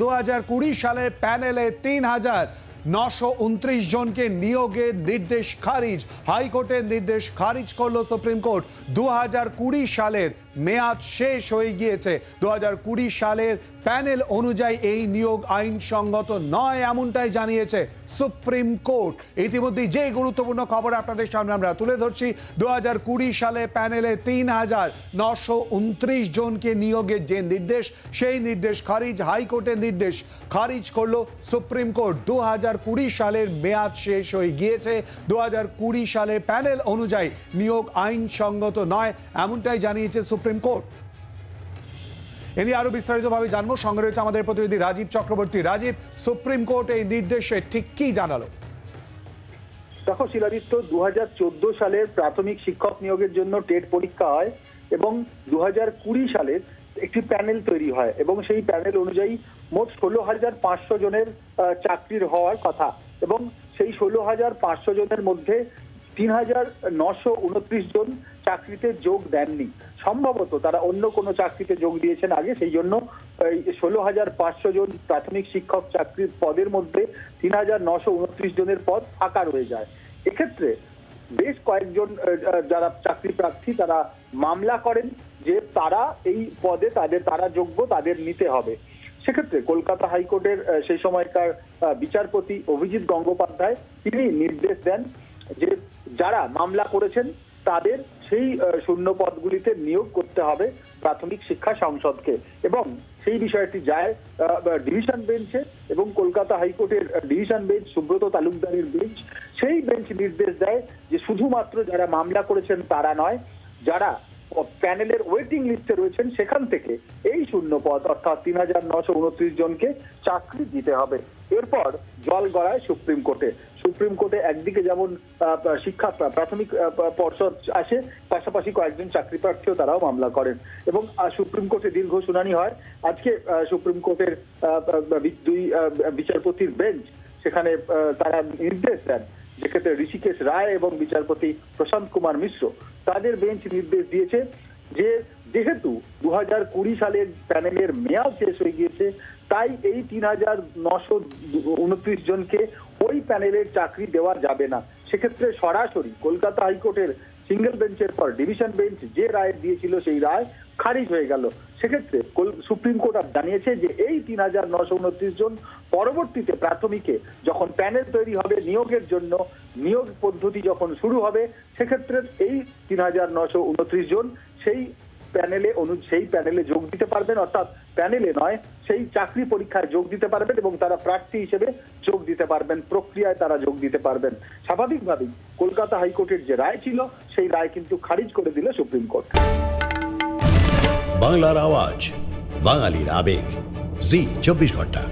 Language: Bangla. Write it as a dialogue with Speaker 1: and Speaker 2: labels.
Speaker 1: দু হাজার কুড়ি সালের প্যানেলে তিন হাজার নশো উনত্রিশ জনকে নিয়োগের নির্দেশ খারিজ। হাইকোর্টের নির্দেশ খারিজ করল সুপ্রিম কোর্ট। দু হাজার কুড়ি সালের মেয়াদ শেষ হয়ে গিয়েছে। দু হাজার কুড়ি সালের প্যানেল অনুযায়ী এই নিয়োগ আইনসঙ্গত নয় এমনটাই জানিয়েছে সুপ্রিম কোর্ট। ইতিমধ্যে যে গুরুত্বপূর্ণ খবর আপনাদের সামনে আমরা তুলে ধরছি দু হাজার কুড়ি সালে প্যানেলে তিন হাজার নশো উনত্রিশ জনকে নিয়োগের যে নির্দেশ, সেই নির্দেশ খারিজ, হাইকোর্টের নির্দেশ খারিজ করল সুপ্রিম কোর্ট। দু হাজার কুড়ি সালের মেয়াদ শেষ হয়ে গিয়েছে। দু সালের প্যানেল অনুযায়ী নিয়োগ আইনসঙ্গত নয়, এমনটাই জানিয়েছে সুপ্রিম কোর্ট। এ নিয়ে আরও বিস্তারিতভাবে জানব। সঙ্গে রয়েছে আমাদের প্রতিনিধি রাজীব চক্রবর্তী। রাজীব, সুপ্রিম কোর্ট এই নির্দেশে ঠিক কি জানালো?
Speaker 2: দেখো শিলাদিত্য দু সালের প্রাথমিক শিক্ষক নিয়োগের জন্য টেট পরীক্ষা হয় এবং দু সালের একটি প্যানেল তৈরি হয় এবং সেই প্যানেল অনুযায়ী মোট ষোলো হাজার পাঁচশো জনের চাকরির হওয়ার কথা এবং সেই ষোলো হাজার পাঁচশো জনের মধ্যে তিন হাজার নশো উনত্রিশ জন চাকরিতে যোগ দেননি। সম্ভবত তারা অন্য কোনো চাকরিতে যোগ দিয়েছেন আগে, সেই জন্য ষোলো হাজার পাঁচশো জন প্রাথমিক শিক্ষক চাকরির পদের মধ্যে তিন হাজার নশো উনত্রিশ জনের পদ ফাঁকা রয়ে যায়। এক্ষেত্রে বেশ কয়েকজন যারা চাকরি প্রার্থী, তারা মামলা করেন যে তারা এই পদে তাদের, তারা যোগ্য, তাদের নিতে হবে। সেক্ষেত্রে কলকাতা হাইকোর্টের সেই সময়কার বিচারপতি অভিজিৎ গঙ্গোপাধ্যায়, তিনি নির্দেশ দেন যে যারা মামলা করেছেন, তাদের সেই শূন্য পদগুলিতে নিয়োগ করতে হবে প্রাথমিক শিক্ষা সংসদকে। এবং সেই বিষয়টি যায় ডিভিশন বেঞ্চে এবং কলকাতা হাইকোর্টের ডিভিশন বেঞ্চ, সুব্রত তালুকদারের বেঞ্চ, সেই বেঞ্চ নির্দেশ দেয় যে শুধুমাত্র যারা মামলা করেছেন তারা নয়, যারা প্যানেলের ওয়েটিং লিস্টে রয়েছেন সেখান থেকে এই শূন্য পদ, অর্থাৎ তিন হাজার নশো উনত্রিশ জনকে চাকরি দিতে হবে। এরপর জল গড়ায় সুপ্রিম কোর্টে। সুপ্রিম কোর্টে একদিকে যেমন শিক্ষা প্রাথমিক পর্ষদ আসে, পাশাপাশি কয়েকজন চাকরি প্রার্থীও তারাও মামলা করেন। এবং সুপ্রিম কোর্টে দীর্ঘ শুনানি হয়। আজকে সুপ্রিম কোর্টের দুই বিচারপতির বেঞ্চ সেখানে তারা নির্দেশ দেন। যেক্ষেত্রে ঋষিকেশ রায় এবং বিচারপতি প্রশান্ত কুমার মিশ্র তাদের বেঞ্চ নির্দেশ দিয়েছে যে, যেহেতু দু হাজার কুড়ি সালের প্যানেলের মেয়াদ শেষ হয়ে গিয়েছে, তাই এই তিন হাজার নশো উনত্রিশ জনকে ওই প্যানেলের চাকরি দেওয়া যাবে না। সেক্ষেত্রে সরাসরি কলকাতা হাইকোর্টের সিঙ্গেল বেঞ্চের পর ডিভিশন বেঞ্চ যে রায় দিয়েছিল সেই রায় খারিজ হয়ে গেল। সেক্ষেত্রে সুপ্রিম কোর্ট জানিয়েছে যে এই তিন হাজার নশো উনত্রিশ জন পরবর্তীতে প্রাথমিকে যখন প্যানেল তৈরি হবে নিয়োগের জন্য, নিয়োগ পদ্ধতি যখন শুরু হবে, সেক্ষেত্রে এই তিন হাজার নশো উনত্রিশ জন সেই প্যানেলে অনু, সেই প্যানেলে যোগ দিতে পারবেন, অর্থাৎ প্যানেলে নয়, সেই চাকরি পরীক্ষায় যোগ দিতে পারবেন এবং তারা প্রার্থী হিসেবে যোগ দিতে পারবেন, প্রক্রিয়ায় তারা যোগ দিতে পারবেন। স্বাভাবিকভাবেই কলকাতা হাইকোর্টের যে রায় ছিল, সেই রায় কিন্তু খারিজ করে দিল সুপ্রিম কোর্ট।
Speaker 3: বাংলার আওয়াজ, বাঙালির আবেগ। জি, চব্বিশ ঘণ্টা।